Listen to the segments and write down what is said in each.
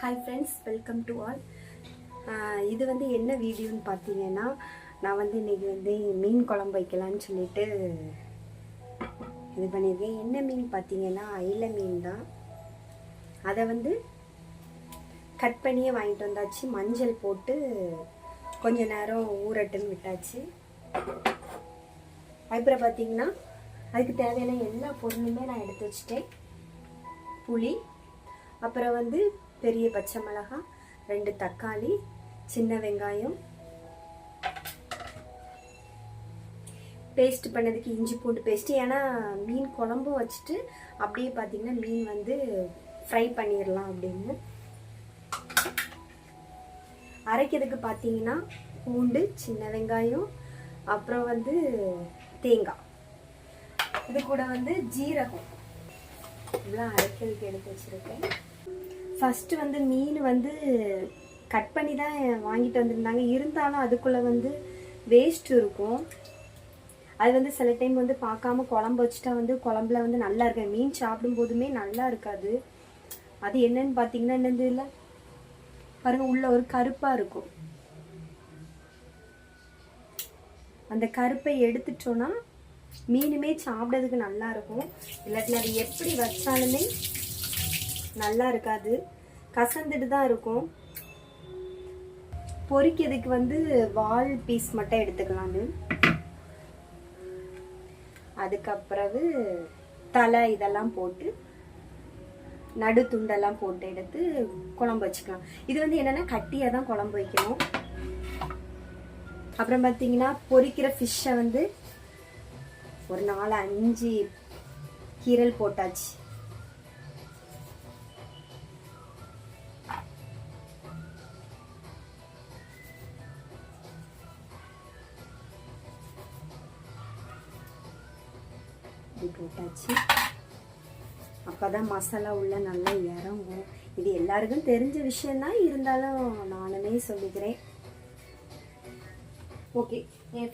Hi friends welcome to all இது வந்து என்ன வீடியோன்னு பார்த்தீங்கன்னா நான் வந்து இன்னைக்கு வந்து மீன் குழம்பு வைக்கலான்னு சொல்லிட்டு இது பண்ணியிருக்கேன். என்ன மீன் பார்த்தீங்கன்னா அயில மீன் தான். அதை வந்து கட் பண்ணியே வாங்கிட்டு வந்தாச்சு. மஞ்சள் போட்டு கொஞ்ச நேரம் ஊறட்டுன்னு விட்டாச்சு. அப்புறம் பார்த்தீங்கன்னா அதுக்கு தேவையான எல்லா பொருளுமே நான் எடுத்து வச்சுட்டேன். புளி அப்புறம் வந்து பெரிய பச்சை மிளகா ரெண்டு தக்காளி சின்ன வெங்காயம். பேஸ்ட் பண்ணதுக்கு இஞ்சி பூண்டு பேஸ்ட் ஏன்னா மீன் குழம்பு வச்சுட்டு அப்படியே பார்த்தீங்கன்னா மீன் வந்து ஃப்ரை பண்ணிடலாம் அப்படின்னு. அரைக்கிறதுக்கு பார்த்தீங்கன்னா பூண்டு சின்ன வெங்காயம் அப்புறம் வந்து தேங்காய். இது கூட வந்து ஜீரகம். இதெல்லாம் அரைக்கிறதுக்கு எடுத்து வச்சுருக்கேன். ஃபஸ்ட்டு வந்து மீன் வந்து கட் பண்ணி தான் வாங்கிட்டு வந்திருந்தாங்க. இருந்தாலும் அதுக்குள்ளே வந்து வேஸ்ட் இருக்கும். அது வந்து சில டைம் வந்து பார்க்காம குழம்பு வச்சுட்டா வந்து குழம்புல வந்து நல்லா இருக்கு மீன் சாப்பிடும் போதுமே நல்லா இருக்காது. அது என்னன்னு பார்த்தீங்கன்னா என்னது இல்லை? பாருங்க உள்ள ஒரு கருப்பாக இருக்கும். அந்த கருப்பை எடுத்துட்டோன்னா மீனுமே சாப்பிட்றதுக்கு நல்லா இருக்கும். இல்லாட்டினா அது எப்படி வச்சாலுமே நல்லா இருக்காது. கசந்துட்டு தான் இருக்கும். பொறிக்கிறதுக்கு வந்து வால் பீஸ் மட்டும் எடுத்துக்கலான்னு அதுக்கப்புறவு தலை இதெல்லாம் போட்டு நடு துண்டெல்லாம் போட்டு எடுத்து குழம்பு வச்சுக்கலாம். இது வந்து என்னன்னா கட்டியாக தான் குழம்பு வைக்கணும். அப்புறம் பார்த்தீங்கன்னா பொறிக்கிற ஃபிஷ்ஷை வந்து ஒரு நாலு அஞ்சு கீரல் போட்டாச்சு. இப்படி போட்டாச்சு. அப்பதான் மசாலா உள்ள நல்லா இறங்கும். இது எல்லாருக்கும் தெரிஞ்ச விஷயந்தான் இருந்தாலும் நானுமே சொல்லிக்கிறேன். ஓகே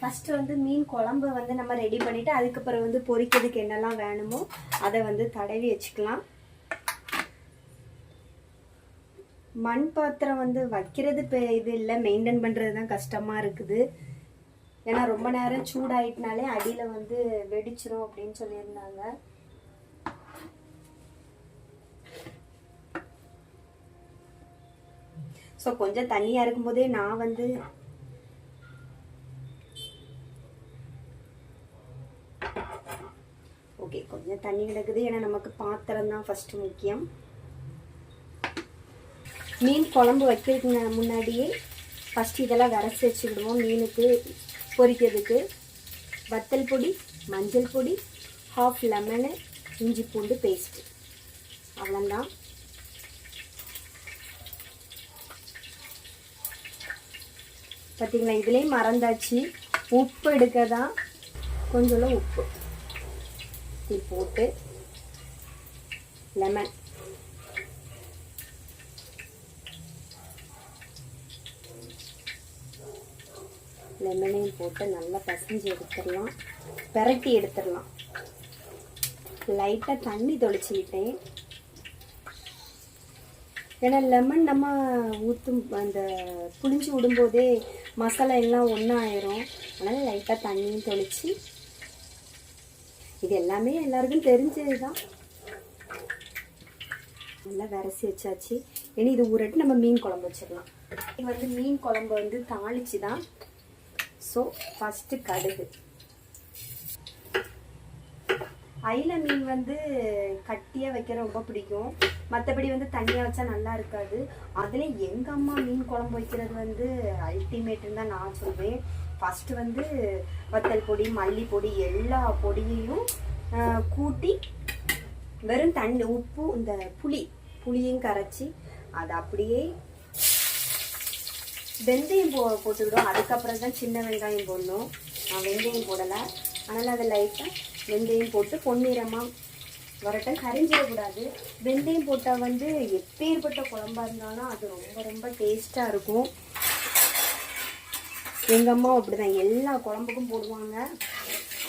ஃபஸ்ட்டு வந்து மீன் குழம்பு வந்து நம்ம ரெடி பண்ணிவிட்டு அதுக்கப்புறம் வந்து பொரிக்கிறதுக்கு என்னெல்லாம் வேணுமோ அதை வந்து தடவி வச்சுக்கலாம். மண் பாத்திரம் வந்து வைக்கிறது இப்போ இது இல்லை. மெயின்டைன் பண்ணுறது தான் கஷ்டமாக இருக்குது. ஏன்னா ரொம்ப நேரம் சூடாயிட்டனாலே அடியில் வந்து வெடிச்சிரும் அப்படின்னு சொல்லியிருந்தாங்க. ஸோ கொஞ்சம் தண்ணியாக இருக்கும்போதே நான் வந்து ஓகே கொஞ்சம் தண்ணி கிடக்குது. ஏன்னா நமக்கு பாத்திரம் தான் ஃபஸ்ட்டு முக்கியம். மீன் குழம்பு வைக்கிறதுக்கு முன்னாடியே ஃபஸ்ட்டு இதெல்லாம் விரச்சி வச்சுக்கிடுவோம். மீனுக்கு பொரிக்கிறதுக்கு வத்தல் பொடி மஞ்சள் பொடி ஹாஃப் லெமனு இஞ்சி பூண்டு பேஸ்ட் அவ்வளோதான் பார்த்தீங்களா இதுலேயே மறந்தாச்சு. உப்பு எடுக்க தான் கொஞ்சம் உப்பு. போட்டு லெமன் லெமனையும் போட்டு நல்லா பசஞ்சு எடுத்துடலாம். பெரட்டி எடுத்துடலாம். லைட்டாக தண்ணி தொளிச்சுக்கிட்டேன் ஏன்னா லெமன் நம்ம ஊற்றும் அந்த புளிஞ்சு விடும்போதே மசாலா எல்லாம் ஒன்றா ஆயிரும் அதனால் லைட்டாக தண்ணியும் தொளிச்சு. இது எல்லாமே எல்லாருக்கும் தெரிஞ்சது தான் நல்லா விரசி வச்சாச்சு. இனி இது ஊறட்டு நம்ம மீன் குழம்பு வச்சிடலாம். இது வந்து மீன் குழம்பு வந்து தாளிச்சு தான் ஸோ ஃபஸ்ட்டு கடுகு. அயில மீன் வந்து கட்டியாக வைக்க ரொம்ப பிடிக்கும். மற்றபடி வந்து தண்ணியாக வச்சா நல்லா இருக்காது. அதில் எங்கள் அம்மா மீன் குழம்பு வைக்கிறது வந்து அல்டிமேட்டுன்னு தான் நான் சொல்வேன். ஃபஸ்ட்டு வந்து வத்தல் பொடி மல்லிப்பொடி எல்லா பொடியையும் கூட்டி வெறும் தண்ணி உப்பு இந்த புளி புளியும் கரைச்சி அதை அப்படியே வெந்தயம் போ போட்டுக்கிடும் அதுக்கப்புறம் தான் சின்ன வெங்காயம் போடணும். நான் வெந்தயம் போடலை. அதனால் அதை லைட்டாக வெந்தயம் போட்டு பொன்னிறமாக வரட்டும். கரிஞ்சிடக்கூடாது. வெந்தயம் போட்டால் வந்து எப்பேற்பட்ட குழம்பா இருந்தாலும் அது ரொம்ப ரொம்ப டேஸ்ட்டாக இருக்கும். எங்கள் அம்மா அப்படிதான். எல்லா குழம்புக்கும் போடுவாங்க.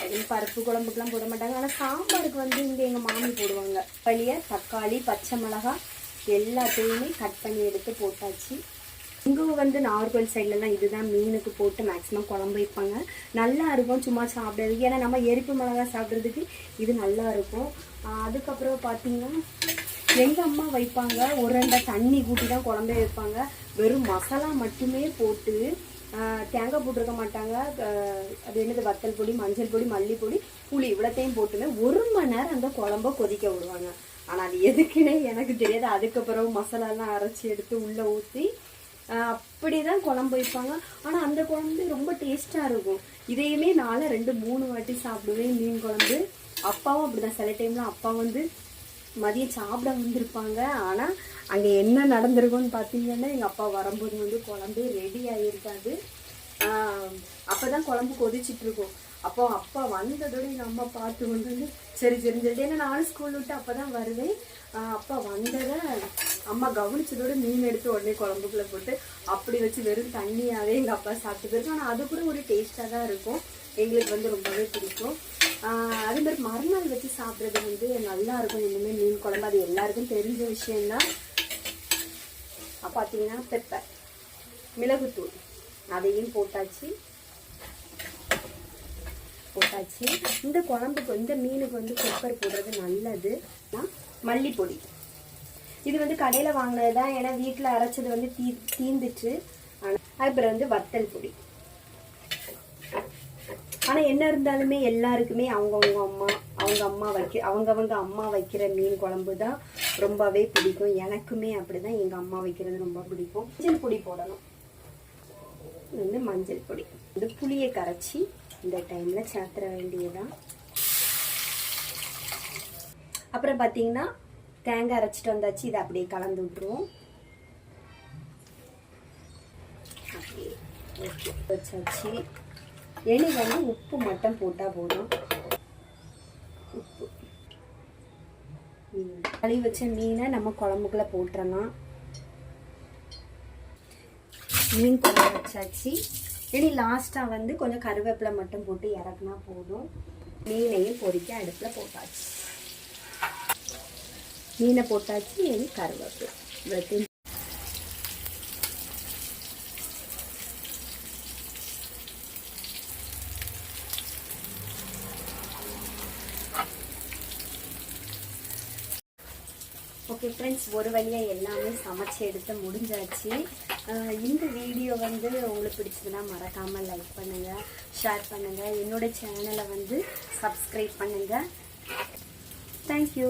அதுவும் பருப்பு குழம்புக்கெலாம் போட மாட்டாங்க. ஆனால் சாம்பாருக்கு வந்து இங்கே எங்கள் மாமி போடுவாங்க. வழிய தக்காளி பச்சை மிளகாய் எல்லாத்தையுமே கட் பண்ணி எடுத்து போட்டாச்சு. இங்கே வந்து நார்மல் சைட்லலாம் இதுதான் மீனுக்கு போட்டு மேக்ஸிமம் குழம்பு வைப்பாங்க. நல்லா இருக்கும் சும்மா சாப்பிடாது ஏன்னா நம்ம எரிப்பு மிளகா சாப்பிட்றதுக்கு இது நல்லா இருக்கும். அதுக்கப்புறம் பார்த்தீங்கன்னா எங்கள் அம்மா வைப்பாங்க ஒரு ரெண்டா தண்ணி கூட்டி தான் குழம்பே வைப்பாங்க. வெறும் மசாலா மட்டுமே போட்டு தேங்காய் போட்டிருக்க மாட்டாங்க. அது என்னது வத்தல் பொடி மஞ்சள் பொடி மல்லிப்பொடி புளி இவ்வளோத்தையும் போட்டுமே ஒரு மணி நேரம் அந்த குழம்ப கொதிக்க விடுவாங்க. ஆனால் அது எதுக்குன்னே எனக்கு தெரியாது. அதுக்கப்புறம் மசாலாலாம் அரைச்சி எடுத்து உள்ளே ஊற்றி அப்படி தான் குழம்பு வைப்பாங்க. ஆனால் அந்த குழம்பு ரொம்ப டேஸ்ட்டாக இருக்கும். இதையுமே நான் ரெண்டு மூணு வாட்டி சாப்பிடுவேன் மீன் குழம்பு. அப்பாவும் அப்படிதான். சில டைமில் அப்பா வந்து மதியம் சாப்பிட வந்திருப்பாங்க. ஆனால் அங்கே என்ன நடந்திருக்கும்னு பார்த்தீங்கன்னா எங்கள் அப்பா வரும்போது வந்து குழம்பு ரெடி ஆகியிருக்காது அப்போ தான் குழம்பு கொதிச்சிட்ருக்கோம் அப்போ அப்பா வந்ததோட எங்கள் அம்மா பார்த்து கொண்டு வந்து சரி சரி சொல்லிட்டு ஏன்னா நானும் ஸ்கூல் விட்டு அப்போ தான் வருவேன் அப்பா வந்ததை அம்மா கவனிச்சதோட மீன் எடுத்து உடனே குழம்புக்குள்ள போட்டு அப்படி வச்சு வெறும் தண்ணியாகவே எங்கள் அப்பா சாப்பிட்டு போயிருக்கோம் ஆனால் அது கூட ஒரு டேஸ்ட்டாக தான் இருக்கும். எங்களுக்கு வந்து ரொம்பவே பிடிக்கும். அதே மாதிரி மறுநாள் வச்சு சாப்பிட்றது வந்து நல்லா இருக்கும். இனிமேல் மீன் குழம்பு அது எல்லாருக்கும் தெரிஞ்ச விஷயம்தான். பார்த்தீங்கன்னா பெப்பர் மிளகுத்தூள் அதையும் போட்டாச்சு. போட்டாச்சு. இந்த குழம்புக்கு இந்த மீனுக்கு வந்து பெப்பர் போடுறது நல்லது. மல்லிப்பொடி. இது வந்து கடையில் வாங்கினது தான் ஏன்னா வீட்டில் அரைச்சது வந்து தீ தீந்துச்சு. அப்புறம் வந்து வத்தல் பொடி. ஆனால் என்ன இருந்தாலுமே எல்லாருக்குமே அவங்கவுங்க அம்மா அவங்க அம்மா வைக்க அவங்கவங்க அம்மா வைக்கிற மீன் குழம்பு தான் ரொம்பவே பிடிக்கும். எனக்குமே அப்படி தான் எங்கள் அம்மா வைக்கிறது ரொம்ப பிடிக்கும். மஞ்சள் பொடி போடணும். இது வந்து மஞ்சள் பொடி. இந்த புளியை கரைச்சி இந்த டைமில் சேர்த்துற வேண்டியதான் அப்புறம் பார்த்தீங்கன்னா தேங்காய் அரைச்சிட்டு வந்தாச்சு இதை அப்படியே கலந்து விட்டுருவோம். வச்சாச்சு. எலி வந்து உப்பு மட்டும் போட்டால் போதும். உப்பு. கழுவி வச்ச மீனை நம்ம குழம்புக்குள்ள போட்டுறலாம். மீன் குழம்பு வச்சாச்சு. இனி லாஸ்ட்டாக வந்து கொஞ்சம் கருவேப்பிலை மட்டும் போட்டு இறக்குனா போதும். மீனையும் பொரிக்க அடுப்பில் போட்டாச்சு. மீனை போட்டாச்சு இனி கருவேப்பிலை ஓகே ஃப்ரெண்ட்ஸ் ஒரு வழியாக எல்லாமே சமைச்சு எடுத்து முடிஞ்சாச்சு. இந்த வீடியோ வந்து உங்களுக்கு பிடிச்சதுன்னா மறக்காமல் லைக் பண்ணுங்கள் ஷேர் பண்ணுங்கள் என்னோட சேனலை வந்து சப்ஸ்கிரைப் பண்ணுங்கள் தேங்க்யூ